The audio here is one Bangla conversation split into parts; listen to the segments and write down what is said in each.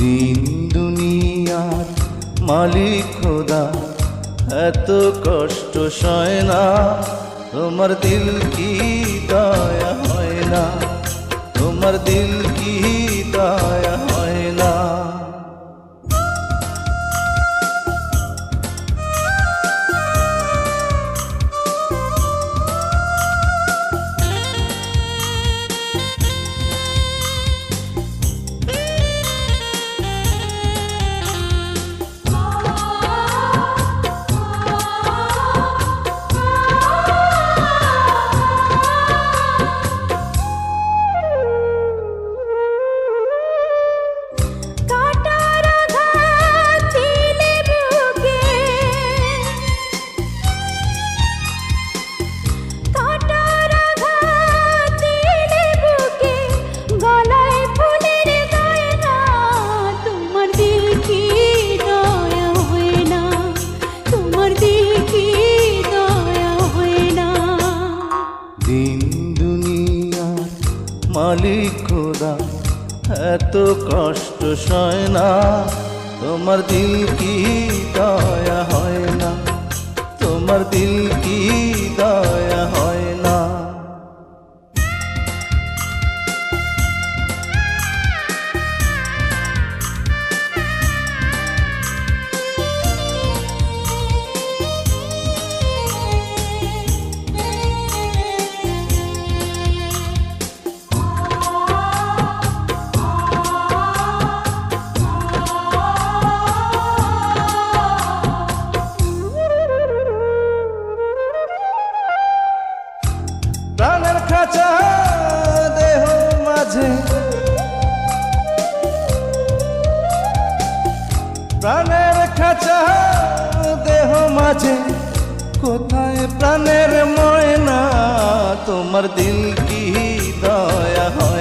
দিন দুনিয়ার মালিক খোদা, এত কষ্ট সয় না, তোমার দিল কি দয়া হয় না, তোমার দিল কি দয়া দিন দুনিয়ার মালিক খোদা, এত কষ্ট সয় না, তোমার দিল কি দয়া হয় না? তোমার দিল প্রাণের খাঁচা দেহ মাঝে। প্রাণের খাঁচা দেহ মাঝে। কোথায় প্রাণের ময়না? তোমার দিল কি দয়া হয়?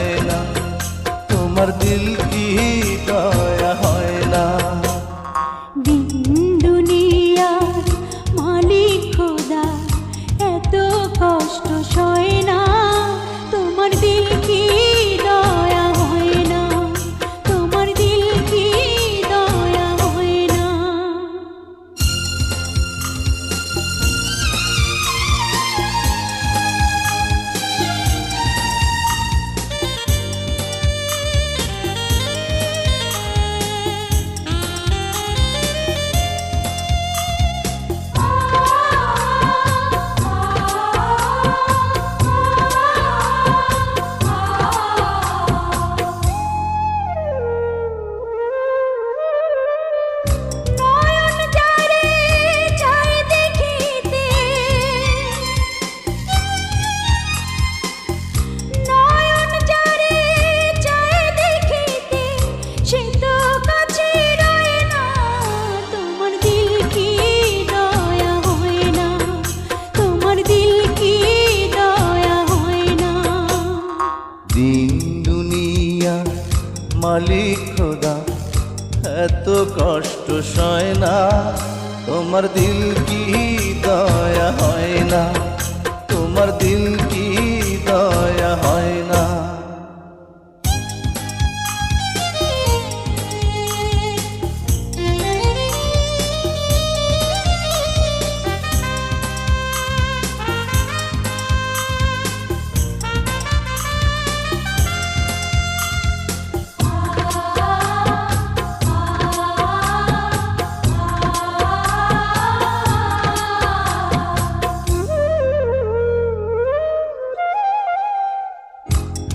মালিক খোদা এত কষ্ট সয় না তোমার দিল কি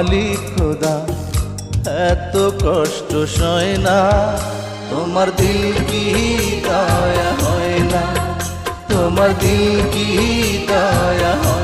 মালিক খোদা, এত কষ্ট সয় না। তোমার দিল কি দয়া হয় না? তোমার দিল কি দয়া হয়